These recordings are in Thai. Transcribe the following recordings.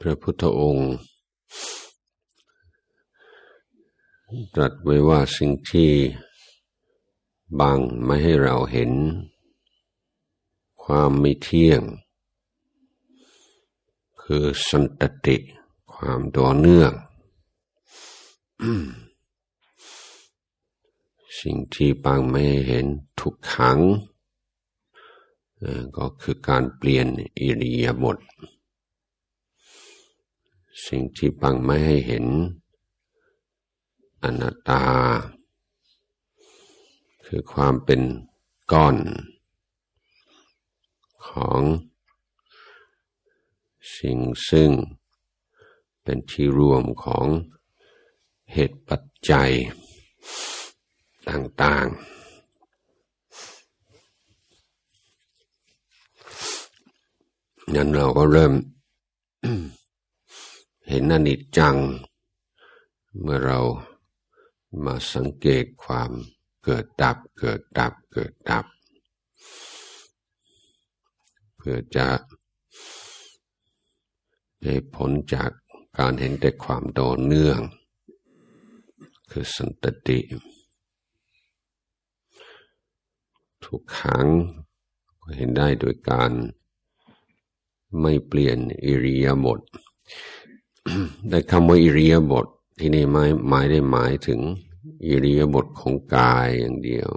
พระพุทธองค์ตรัสไว้ว่าสิ่งที่บังไม่ให้เราเห็น ความไม่เที่ยง คือสันตติความต่อเนื่อง สิ่งที่บังไม่ให้เห็นทุกขัง ก็คือการเปลี่ยนอิริยาบถ สิ่งที่บังไม่ให้เห็น อนัตตา คือความเป็นก้อน ของสิ่งซึ่งเป็นที่รวมของเหตุปัจจัยต่างๆ นั้นเราก็เริ่ม เห็นอนิจจัง เมื่อเรามาสังเกตความเกิดดับเกิดดับเกิดดับ เพื่อจะได้ผลจากการเห็นแต่ความโดนเนื่อง คือสันตติ ทุกครั้งก็เห็นได้โดยการไม่เปลี่ยนอิริยาบถ ได้คำว่าอิริยาบถที่นี่หมายหมายได้หมายถึงอิริยาบถของกายอย่างเดียว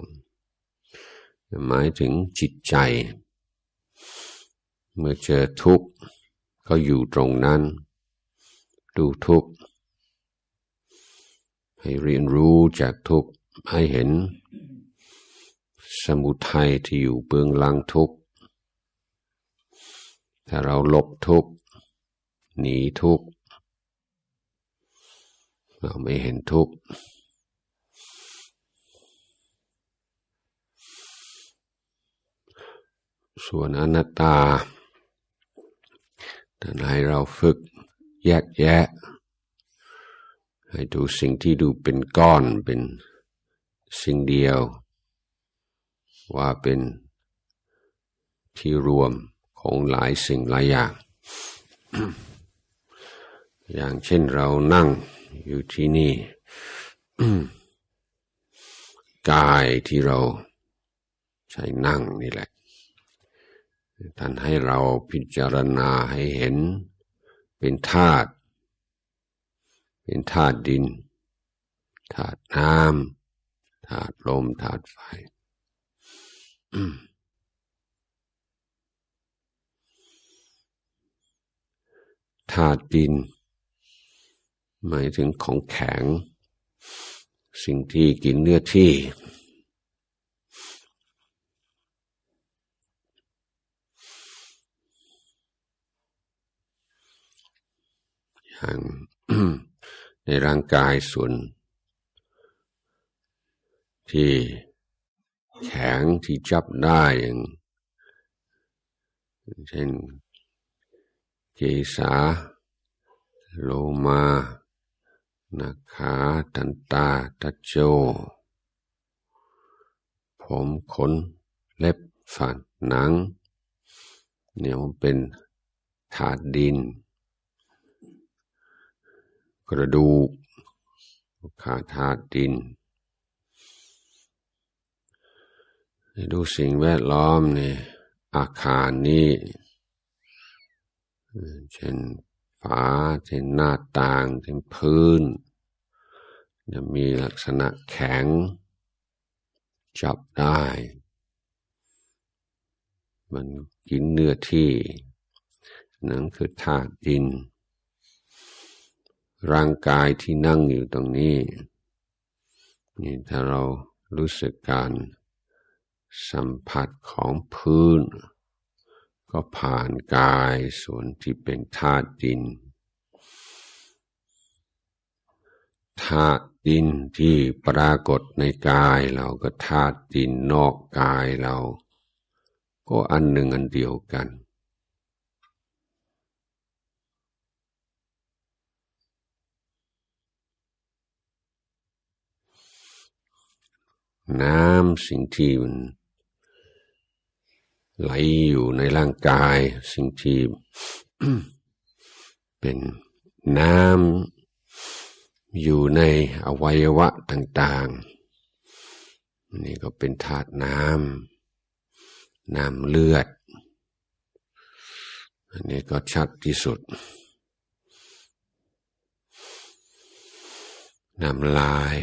หมายถึงจิตใจ เมื่อเจอทุกข์ก็อยู่ตรงนั้น ดูทุกข์ให้เรียนรู้จากทุกข์ให้เห็น สมุทัยที่อยู่เบื้องหลังทุกข์ถ้าเราลบทุกข์หนีทุกข์ เราไม่เห็นทุกข์ส่วนอนัตตาท่านให้เราฝึกแยกแยะ ให้ดูสิ่งที่ดูเป็นก้อนเป็นสิ่งเดียว ว่าเป็นที่รวมของหลายสิ่งหลายอย่าง อย่างเช่นเรานั่ง อยู่ที่นี่กายที่เราใช้นั่งนี่แหละ ท่านให้เราพิจารณาให้เห็นเป็นธาตุเป็นธาตุดินธาตุน้ำธาตุลมธาตุไฟธาตุดิน หมายถึงของแข็ง สิ่งที่กินเนื้อที่ อย่างในร่างกายส่วน ที่แข็งที่จับได้อย่างเช่นเกษาโลมา นาขาตันตาตัจโจ ผมขนเล็บฝันหนังเนี่ยมันเป็นถาดดิน กระดูกขาธาตุดิน ดูสิ่งแวดล้อมเนี่ยอาคารนี้ เช่น ฝาที่หน้าต่างที่พื้นจะมีลักษณะแข็ง จับได้ มันกินเนื้อที่ นั่นคือธาตุดิน ร่างกายที่นั่งอยู่ตรงนี้ นี่ถ้าเรารู้สึกการสัมผัสของพื้น ก็ผ่านกายส่วนที่เป็นธาตุดินธาตุดินที่ปรากฏในกายเราก็ธาตุดินนอกกายเรา ก็อันหนึ่งอันเดียวกัน น้ำสิ่งที่มัน ไหลอยู่ในร่างกาย สิ่งที่เป็นน้ำอยู่ในอวัยวะต่าง ๆ นี่ก็เป็นธาตุน้ำน้ำเลือด อันนี้ก็ชัดที่สุด น้ำลาย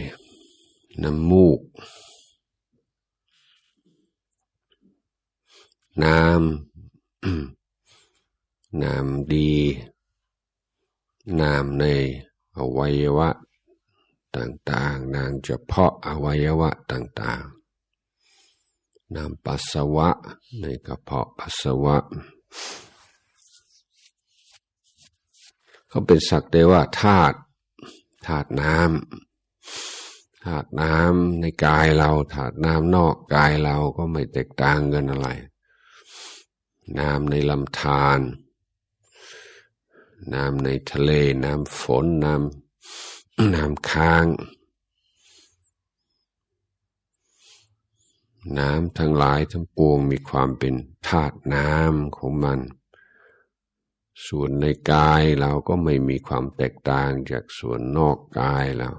น้ำมูก น้ำน้ำดี น้ำในอวัยวะต่างๆ น้ำเฉพาะอวัยวะต่างๆ น้ำปัสสาวะในกระเพาะปัสสาวะ เขาเป็นสักแต่ว่าธาตุธาตุน้ำธาตุน้ำในกายเราธาตุน้ำนอกกายเราก็ไม่แตกต่างกันอะไร น้ำในลำธารน้ำในทะเล น้ำฝน น้ำน้ำค้าง น้ำทั้งหลายทั้งปวงมีความเป็นธาตุน้ำของมัน ส่วนในกายเราก็ไม่มีความแตกต่างจากส่วนนอกกายเรา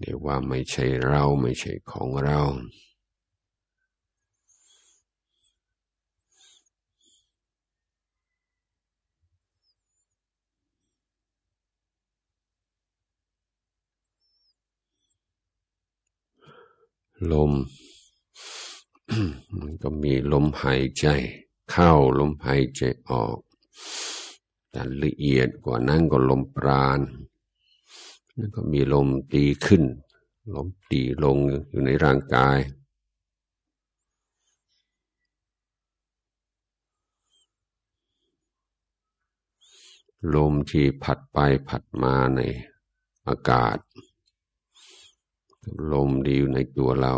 เรียกว่าไม่ใช่เราไม่ใช่ของเรา ลม มันก็มีลมหายใจ เข้าลมหายใจออกแต่ละเอียดกว่านั้นก็ลมปราณแล้วก็มีลมตีขึ้น ลมตีลงอยู่ในร่างกาย ลมที่ผัดไปผัดมาในอากาศ ลมดีอยู่ในตัวเรา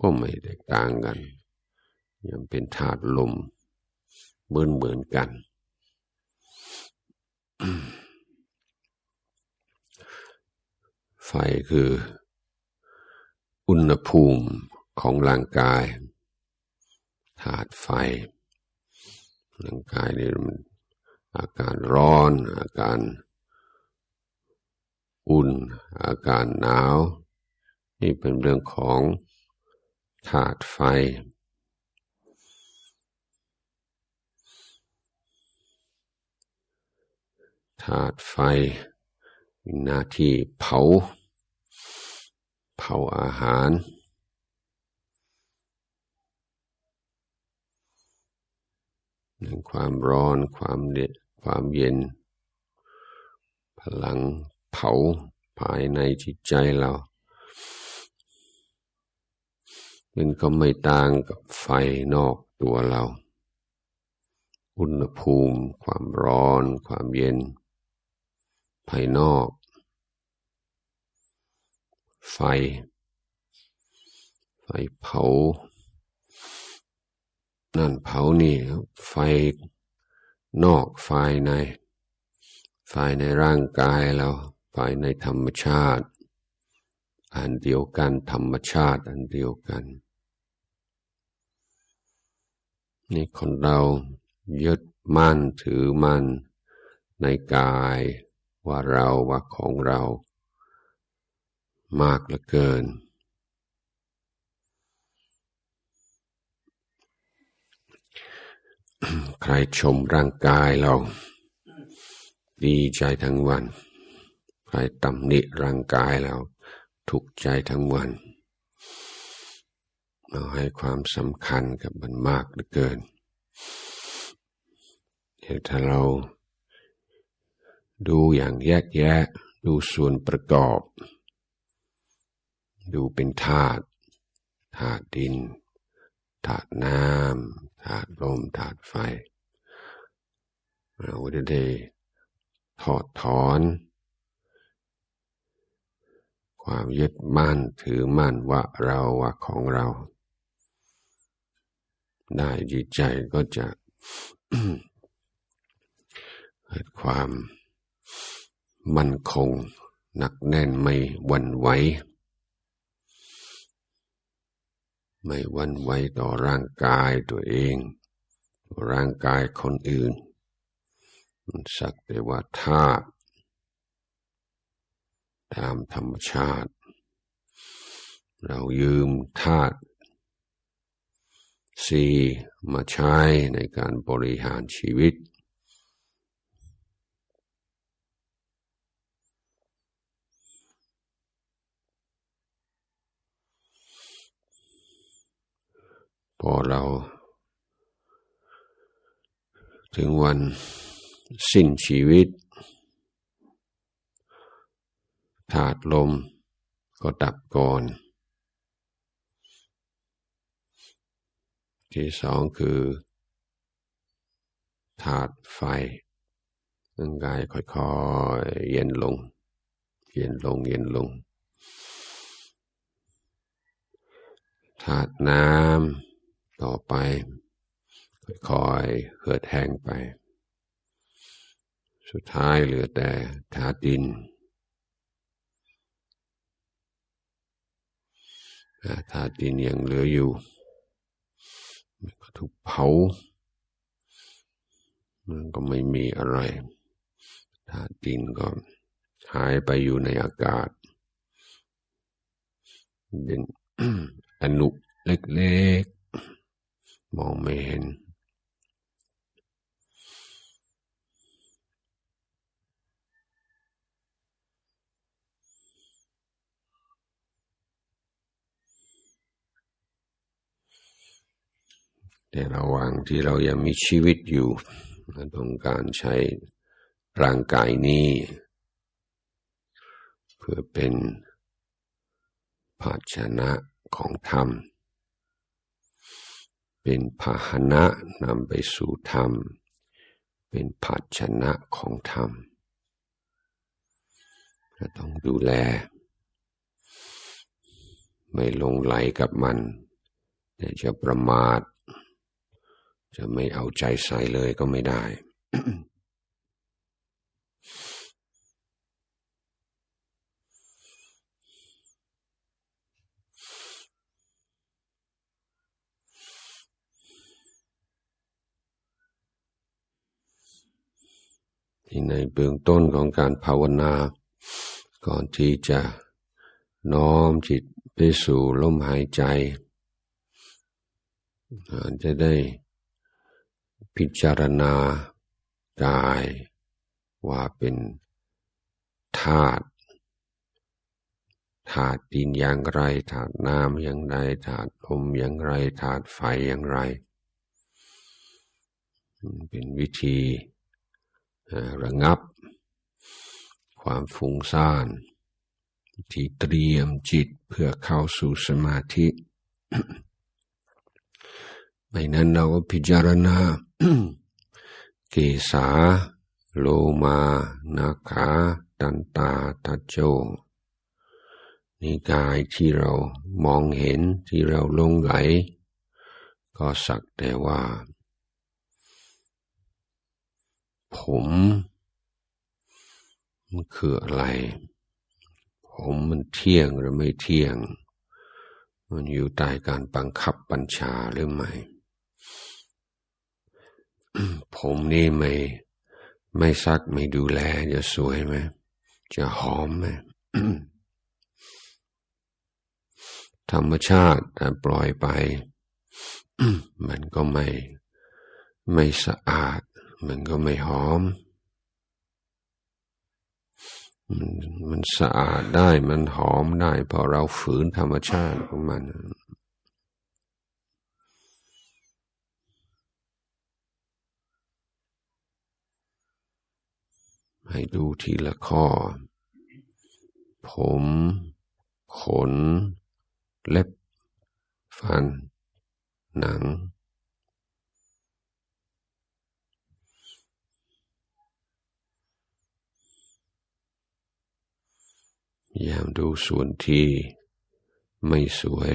ก็ไม่แตกต่างกัน ยังเป็นธาตุลมเหมือนเหมือนกัน ไฟคือ อุณหภูมิของร่างกาย ธาตุไฟ ร่างกายนี่มันอาการร้อน อาการอุ่น อาการหนาว นี่เป็นเรื่องของธาตุไฟ ธาตุไฟมีหน้าที่เผา เผาอาหารหนึ่งความร้อนความเด็ดความเย็น พลังเผาภายในจิตใจเรา มันก็ไม่ต่างกับไฟนอกตัวเรา อุณหภูมิ ความร้อน ความเย็น ภายนอก ไฟ ไฟเผา นั่นเผานี่ไฟนอกไฟในไฟในร่างกายเราไฟในธรรมชาติ อันเดียวกันธรรมชาติอันเดียวกัน นี่คนเรายึดมั่นถือมั่น ในกายว่าเราว่าของเรา มากเหลือเกิน ใครชมร่างกายเรา ดีใจทั้งวัน ใครตำหนิร่างกายเรา ทุกใจทั้งวัน เราให้ความสำคัญกับมันมากเหลือเกินถ้าเราดูอย่างแยกแยะ ดูส่วนประกอบ ดูเป็นธาตุธาตุดินธาตุน้ำธาตุลมธาตุไฟ เราจะได้ถอดถอน ความยึดมั่นถือมั่นว่าเราว่าของเรา ได้จิตใจก็จะเกิดความมั่นคงหนักแน่นไม่วันไหวไม่วันไหวต่อร่างกายตัวเอง ร่างกายคนอื่นมันสักแต่ว่าธาตุตามธรรมชาติ เรายืมธาตุ สีมาใช้ในการบริหารชีวิต พอเรา ถึงวันสิ้นชีวิตธาตุลมก็ดับก่อน ที่สองคือธาตุไฟร่างกายค่อยๆเย็นลง เย็นลงเย็นลงธาตุน้ำต่อไป ค่อยๆเหือดแห้งไป สุดท้ายเหลือแต่ธาตุดินถาดดินยังเหลืออยู่ ถูกเผา มันก็ไม่มีอะไรถ้าดินก็หายไปอยู่ในอากาศ เป็นอนุเล็กๆ มองไม่เห็น แต่ระหว่างที่เรายังมีชีวิตอยู่ต้องการใช้ร่างกายนี้ เพื่อเป็นภาชนะของธรรม เป็นพาหนะนำไปสู่ธรรม เป็นภาชนะของธรรมเราต้องดูแล ไม่ลงไหลกับมัน แต่จะประมาท จะไม่เอาใจใส่เลยก็ไม่ได้ ที่ในเบื้องต้นของการภาวนา ก่อนที่จะน้อมจิตไปสู่ลมหายใจจะได้ พิจารณากายว่าเป็นธาตุธาตุดินอย่างไรธาตุน้ำอย่างไรธาตุลมอย่างไรธาตุไฟอย่างไร เป็นวิธีระงับ ความฟุ้งซ่านที่เตรียมจิตเพื่อเข้าสู่สมาธิ ไม่นั้นเราก็พิจารณา เกษาโลมานาขาตันตาตัจโจนี่กายที่เรามองเห็นที่เราลงไหล ก็สักแต่ว่า ผมมันคืออะไร ผมมันเที่ยงหรือไม่เที่ยง มันอยู่ใต้การบังคับบัญชาหรือไม่ ผมนี่ไม่ไม่ซักไม่ดูแล จะสวยไหมจะหอมไหมธรรมชาติแต่ปล่อยไป มันก็ไม่ไม่สะอาด มันก็ไม่หอมมันมันสะอาดได้มันหอมได้เพราะเราฝืนธรรมชาติของมัน ให้ดูทีละข้อ ผม ขน เล็บ ฟัน หนัง ยามดูส่วนที่ไม่สวย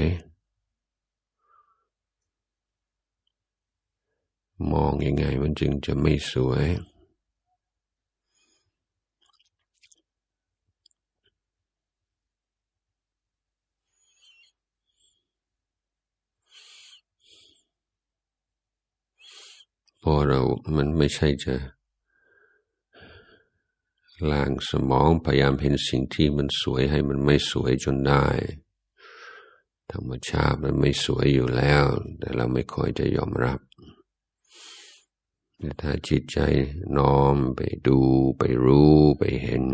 มองยังไงมันจึงจะไม่สวย พอเรามันไม่ใช่จะล้างสมองพยายามเห็นสิ่งที่มันสวยให้มันไม่สวยจนได้ ธรรมชาติมันไม่สวยอยู่แล้ว แต่เราไม่ค่อยจะยอมรับถ้าจิตใจน้อมไปดูไปรู้ไปเห็น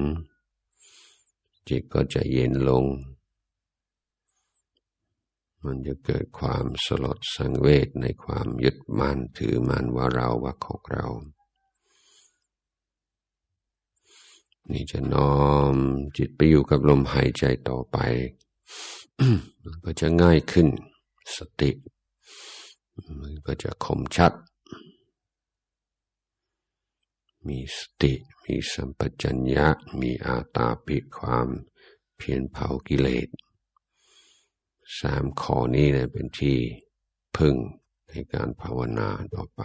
จิตก็จะเย็นลง มันจะเกิดความสลดสังเวชในความยึดมั่นถือมั่นว่าเราว่าของเรา นี่จะน้อมจิตไปอยู่กับลมหายใจต่อไป มันก็จะง่ายขึ้นสติ มันก็จะคมชัด มีสติ มีสัมปชัญญะ มีอาตาปิความเพียรเผากิเลส สามข้อนี้เลยเป็นที่พึ่งในการภาวนาต่อไป